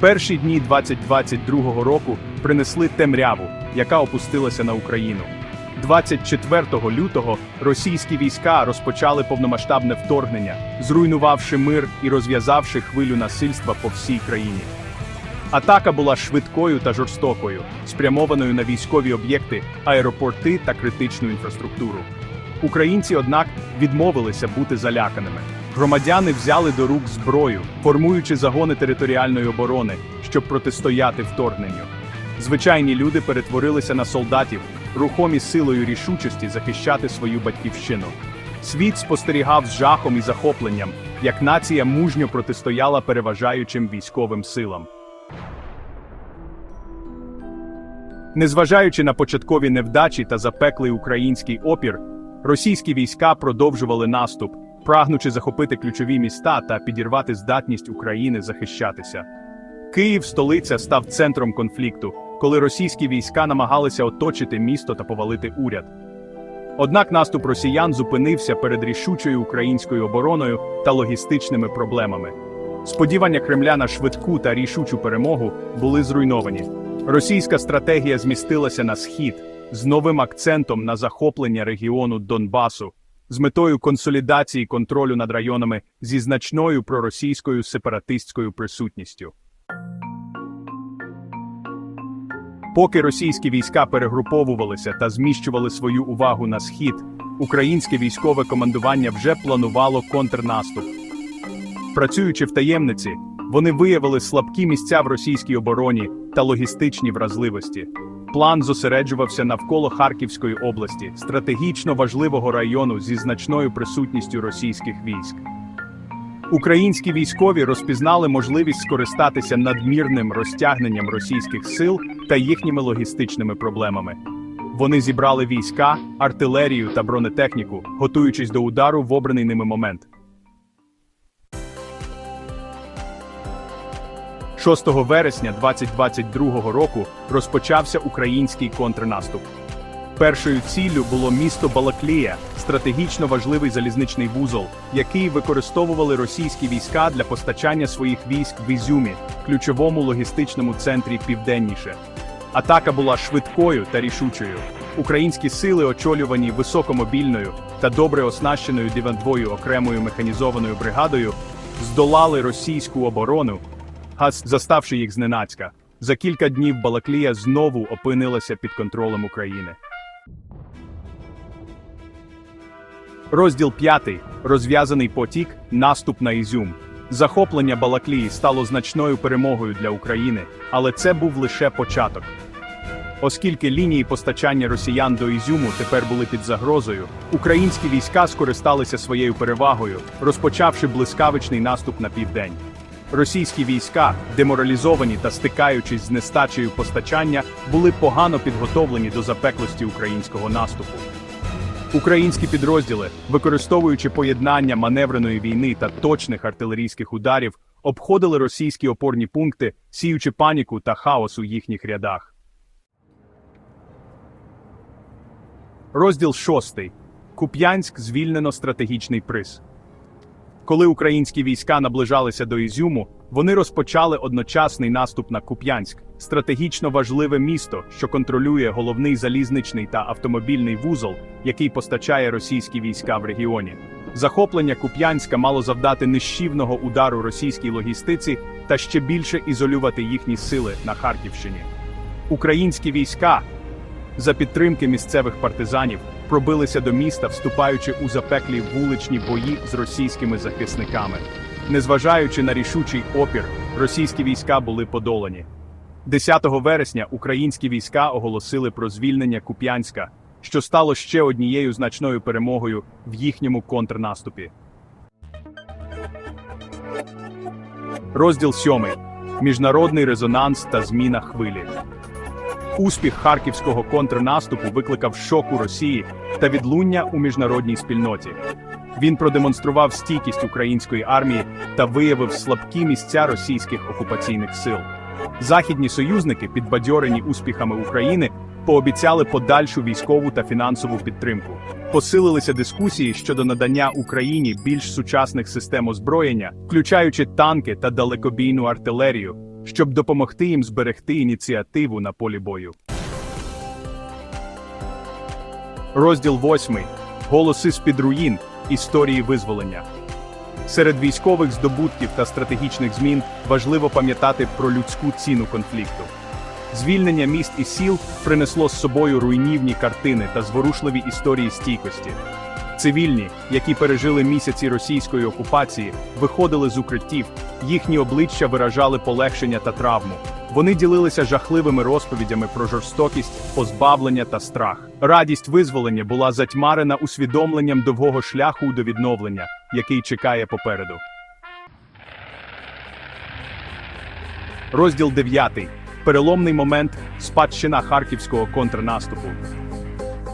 Перші дні 2022 року принесли темряву, яка опустилася на Україну. 24 лютого російські війська розпочали повномасштабне вторгнення, зруйнувавши мир і розв'язавши хвилю насильства по всій країні. Атака була швидкою та жорстокою, спрямованою на військові об'єкти, аеропорти та критичну інфраструктуру. Українці, однак, відмовилися бути заляканими. Громадяни взяли до рук зброю, формуючи загони територіальної оборони, щоб протистояти вторгненню. Звичайні люди перетворилися на солдатів, рухомі силою рішучості захищати свою батьківщину. Світ спостерігав з жахом і захопленням, як нація мужньо протистояла переважаючим військовим силам. Незважаючи на початкові невдачі та запеклий український опір, російські війська продовжували наступ, прагнучи захопити ключові міста та підірвати здатність України захищатися. Київ, столиця, став центром конфлікту, коли російські війська намагалися оточити місто та повалити уряд. Однак наступ росіян зупинився перед рішучою українською обороною та логістичними проблемами. Сподівання Кремля на швидку та рішучу перемогу були зруйновані. Російська стратегія змістилася на схід з новим акцентом на захоплення регіону Донбасу з метою консолідації контролю над районами зі значною проросійською сепаратистською присутністю. Поки російські війська перегруповувалися та зміщували свою увагу на схід, українське військове командування вже планувало контрнаступ. Працюючи в таємниці, вони виявили слабкі місця в російській обороні та логістичні вразливості. План зосереджувався навколо Харківської області, стратегічно важливого району зі значною присутністю російських військ. Українські військові розпізнали можливість скористатися надмірним розтягненням російських сил та їхніми логістичними проблемами. Вони зібрали війська, артилерію та бронетехніку, готуючись до удару в обраний ними момент. 6 вересня 2022 року розпочався український контрнаступ. Першою ціллю було місто Балаклія, стратегічно важливий залізничний вузол, який використовували російські війська для постачання своїх військ в Ізюмі, ключовому логістичному центрі південніше. Атака була швидкою та рішучою. Українські сили, очолювані високомобільною та добре оснащеною 92-ю окремою механізованою бригадою, здолали російську оборону, газ заставши їх зненацька. За кілька днів Балаклія знову опинилася під контролем України. Розділ 5. Розв'язаний потік. Наступ на Ізюм. Захоплення Балаклії стало значною перемогою для України, але це був лише початок. Оскільки лінії постачання росіян до Ізюму тепер були під загрозою, українські війська скористалися своєю перевагою, розпочавши блискавичний наступ на південь. Російські війська, деморалізовані та стикаючись з нестачею постачання, були погано підготовлені до запеклості українського наступу. Українські підрозділи, використовуючи поєднання маневреної війни та точних артилерійських ударів, обходили російські опорні пункти, сіючи паніку та хаос у їхніх рядах. Розділ 6. Куп'янськ звільнено стратегічний приз. Коли українські війська наближалися до Ізюму, вони розпочали одночасний наступ на Куп'янськ, стратегічно важливе місто, що контролює головний залізничний та автомобільний вузол, який постачає російські війська в регіоні. Захоплення Куп'янська мало завдати нищівного удару російській логістиці та ще більше ізолювати їхні сили на Харківщині. Українські війська за підтримки місцевих партизанів пробилися до міста, вступаючи у запеклі вуличні бої з російськими захисниками. Незважаючи на рішучий опір, російські війська були подолані. 10 вересня українські війська оголосили про звільнення Куп'янська, що стало ще однією значною перемогою в їхньому контрнаступі. Розділ 7. Міжнародний резонанс та зміна хвилі. Успіх харківського контрнаступу викликав шок у Росії та відлуння у міжнародній спільноті. Він продемонстрував стійкість української армії та виявив слабкі місця російських окупаційних сил. Західні союзники, підбадьорені успіхами України, пообіцяли подальшу військову та фінансову підтримку. Посилилися дискусії щодо надання Україні більш сучасних систем озброєння, включаючи танки та далекобійну артилерію, щоб допомогти їм зберегти ініціативу на полі бою. Розділ 8. Голоси з-під руїн. Історії визволення. Серед військових здобутків та стратегічних змін важливо пам'ятати про людську ціну конфлікту. Звільнення міст і сіл принесло з собою руйнівні картини та зворушливі історії стійкості. Цивільні, які пережили місяці російської окупації, виходили з укриттів, їхні обличчя виражали полегшення та травму. Вони ділилися жахливими розповідями про жорстокість, позбавлення та страх. Радість визволення була затьмарена усвідомленням довгого шляху до відновлення, який чекає попереду. Розділ 9. Переломний момент спадщина харківського контрнаступу.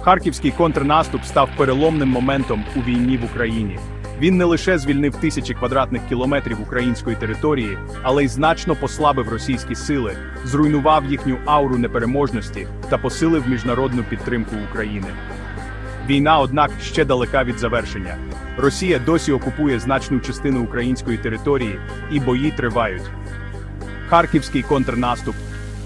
Харківський контрнаступ став переломним моментом у війні в Україні. Він не лише звільнив тисячі квадратних кілометрів української території, але й значно послабив російські сили, зруйнував їхню ауру непереможності та посилив міжнародну підтримку України. Війна, однак, ще далека від завершення. Росія досі окупує значну частину української території, і бої тривають. Харківський контрнаступ.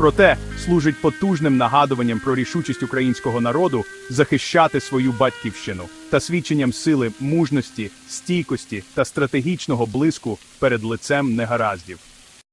Проте служить потужним нагадуванням про рішучість українського народу захищати свою батьківщину та свідченням сили, мужності, стійкості та стратегічного блиску перед лицем негараздів.